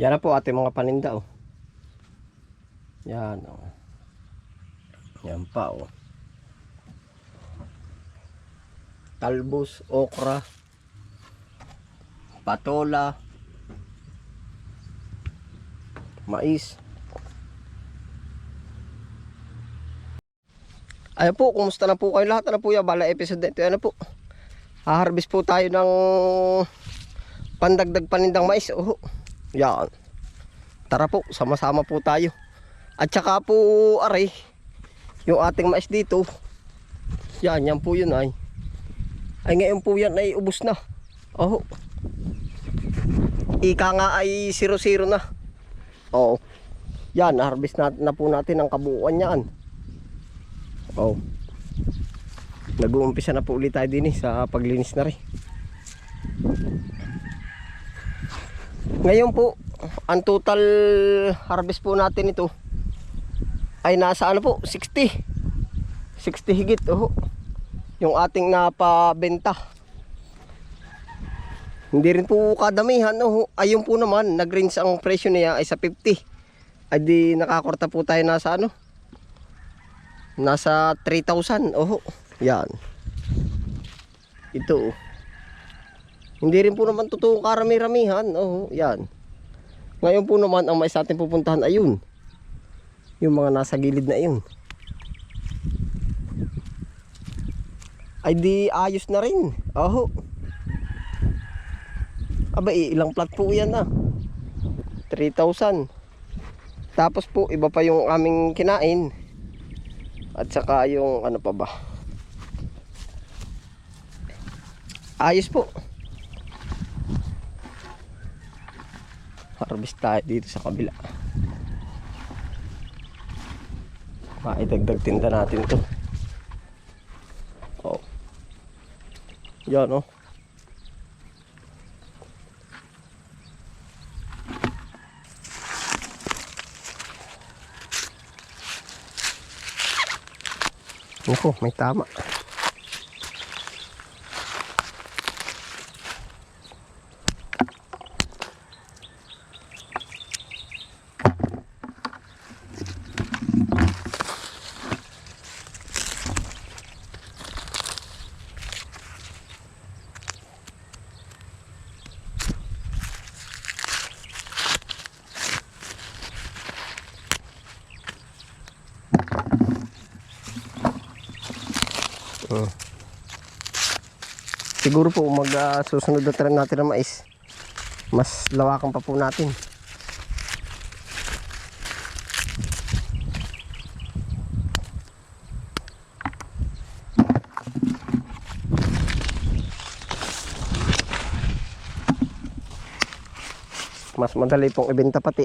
Yan na po ating mga paninda oh. Yan oh. Yan pa oh. Talbos, okra, patola, mais. Ayan po, kumusta na po kayo lahat? Ano po yung bala episode ito? Ano po? Haharvest po tayo ng pandagdag panindang mais. Oh, yan. Tara po, sama-sama po tayo. At saka po, aray, yung ating mais dito. Yan, yan po yun ay. Ay ngayon po yan ay ubos na. Oh. Ika nga ay 0-0 na. Oo. Yan, harvest na, na po natin ang kabuuan niyan. Oh. Nag-uumpisa na po ulit tayo din eh, sa paglinis na rin. Ngayon po, ang total harvest po natin ito ay nasa ano po, 60. 60 higit, oh. Yung ating napabenta. Hindi rin po kadamihan, oh. Ayun po naman, nag-range ang presyo niya ay sa 50. Ay di nakakorta po tayo nasa ano, Nasa 3,000. Oh, yan. Ito. oh. Hindi rin po naman totoong karami-ramihan. Oh, yan. Ngayon po naman ang mais natin pupuntahan ayun. Yung mga nasa gilid na yun. Ay di ayos na rin. Oh. Aba, ilang plat po yan ah. 3,000. Tapos po, iba pa yung aming kinain. At saka yung ano pa ba? Ayos po. Harvest tayo dito sa kabila. Maidagdag tinda natin to. Oh. Yan oh. Naku, may tama. Siguro po mag ah, susunod na tanim natin ng mais. Mas lawakan pa po natin. Mas madali pong ibenta pati.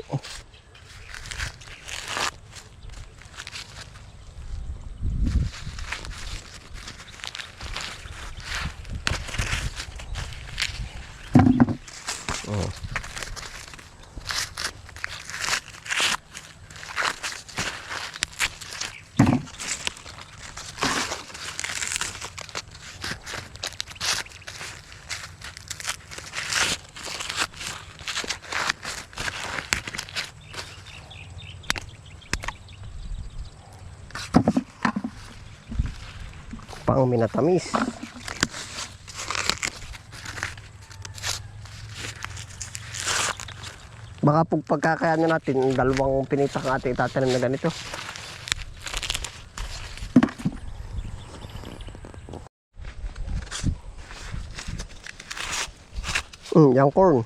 Pang minatamis. Baka pag pagkakayanan natin, dalawang pinitak ang ating itatanim na ganito. Mm, yung corn.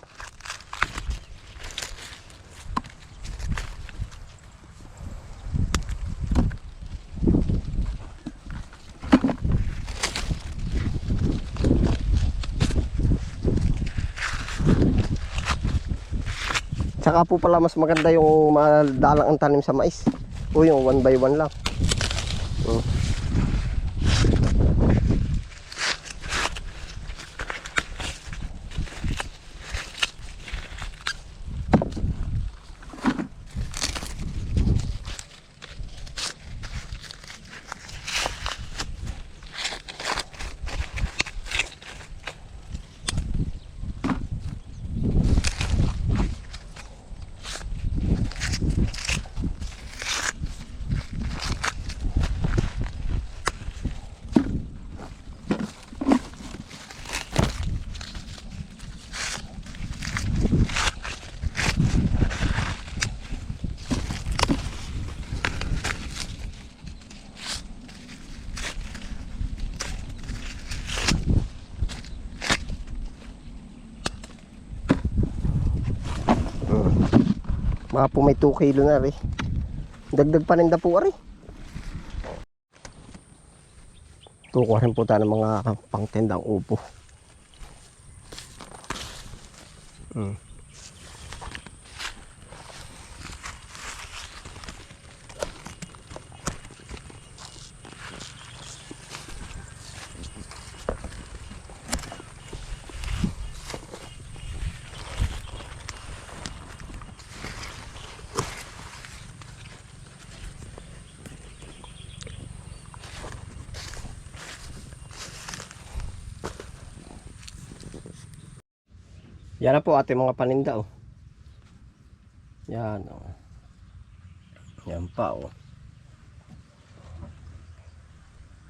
Tsaka po pala mas maganda yung madalang ang tanim sa mais. O yung one by one lang. Mga po may 2 kilo na rin. Dagdag paninda po ari. Tukuha rin po tayo ng mga pangtendang upo. Hmm. Yan na po ating mga paninda oh. Yan oh. Yan pa oh.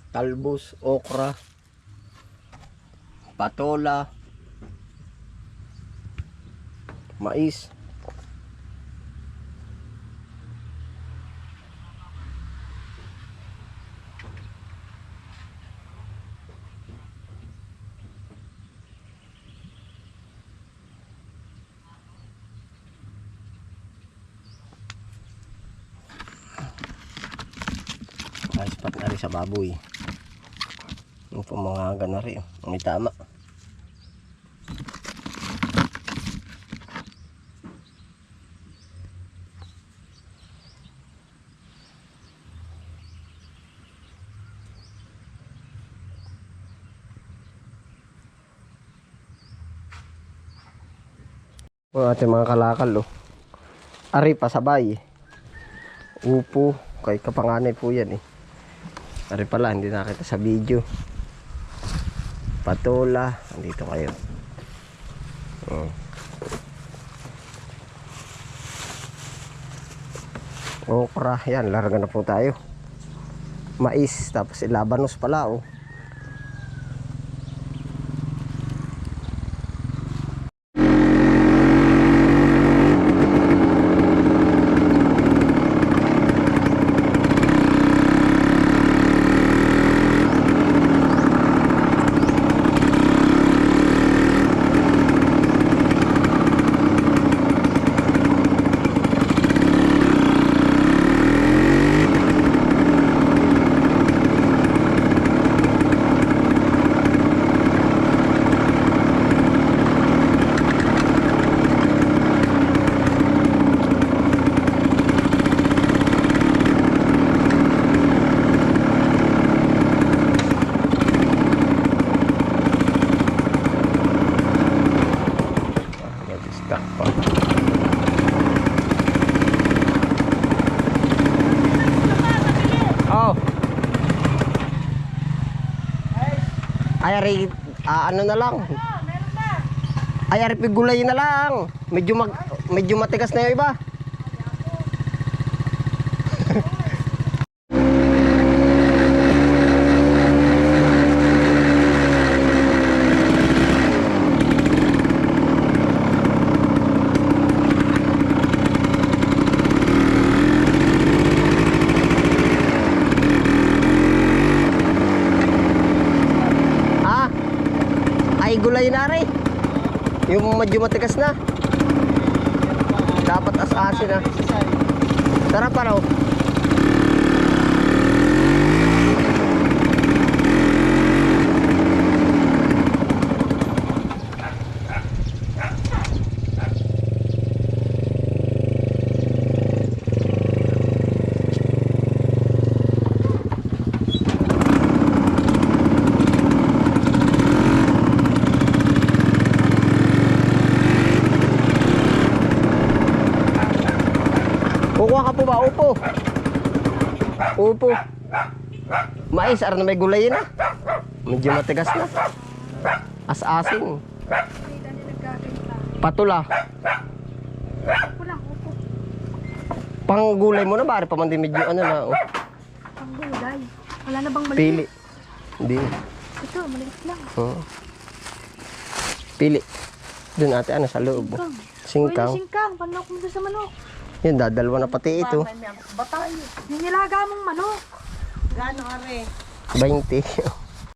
Talbos, okra, patola, mais. Ayos pat na rin sa baboy. Yung po mga ganari. oh. May tama. Po ating mga kalakal oh. Ari pasabay. Upo. Kay kapanganay po yan eh. Ari pala, hindi nakita sa video. Patola. Andito kayo. Oh. Okra. Yan, larga na po tayo. Mais. Tapos ilabanos pala oh. Ay, ari, ah, ano na lang. Ay, ari, pigulay na lang. Medyo, mag, medyo matigas na yung iba. Ah, ay gulay na rin. Yung medyo matigas na. Dapat as-asin na. Sarap pa raw. Kukuha ka po ba? Upo. Upo. Mais, ar na may gulay na. Medyo matigas na. As-asin. Patula. Kulang, upo. Pang gulay mo na ba? Pa man din medyo ano na. Oh. Ang gulay. Wala na bang maliit? Pili. Hindi. Ito, maliit lang. Oh. Pili. Doon ate ano sa loob. Singkang. Singkang. Singkang. Mo doon sa manok. Yan, dadalwa na pati ito. Yung nilaga mong manok. Gano are? 20.